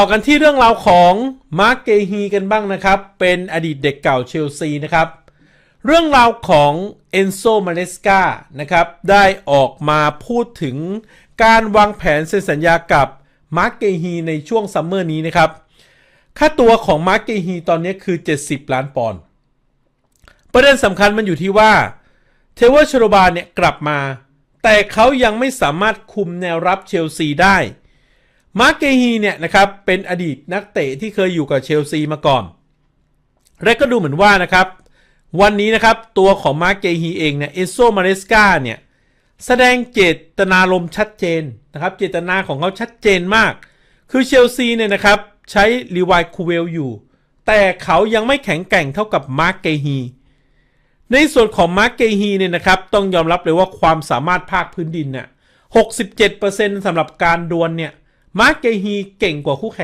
ต่อกันที่เรื่องราวของมาร์กเกฮีกันบ้างนะครับ เป็นอดีตเด็กเก่าเชลซีนะครับ เรื่องราวของเอนโซมาเลสกานะครับ ได้ออกมาพูดถึงการวางแผนเซ็นสัญญากับมาร์กเกฮีในช่วงซัมเมอร์นี้นะครับ ค่าตัวของมาร์กเกฮีตอนนี้คือ 70 ล้านปอนด์ ประเด็นสำคัญมันอยู่ที่ว่าเทเวอร์ชโรบาเนี่ยกลับมา แต่เขายังไม่สามารถคุมแนวรับเชลซีได้ มาร์เกฮีเนี่ยนะครับเป็นอดีตนักเตะที่เคยอยู่กับเชลซีมาก่อน และก็ดูเหมือนว่านะครับวันนี้นะครับตัวของมาร์เกฮีเองเนี่ยเอโซมาเรสกาเนี่ยแสดงเจตนารมชัดเจนนะครับเจตนาของเขาชัดเจนมาก คือเชลซีเนี่ยนะครับใช้รีวายคูเวลอยู่ แต่เขายังไม่แข็งแกร่งเท่ากับมาร์เกฮีในส่วนของมาร์เกฮีเนี่ยนะครับต้องยอมรับเลยว่าความสามารถภาคพื้นดินเนี่ย67%สำหรับการดวลเนี่ย มาร์เกฮีเก่งกว่าคู่แข่ง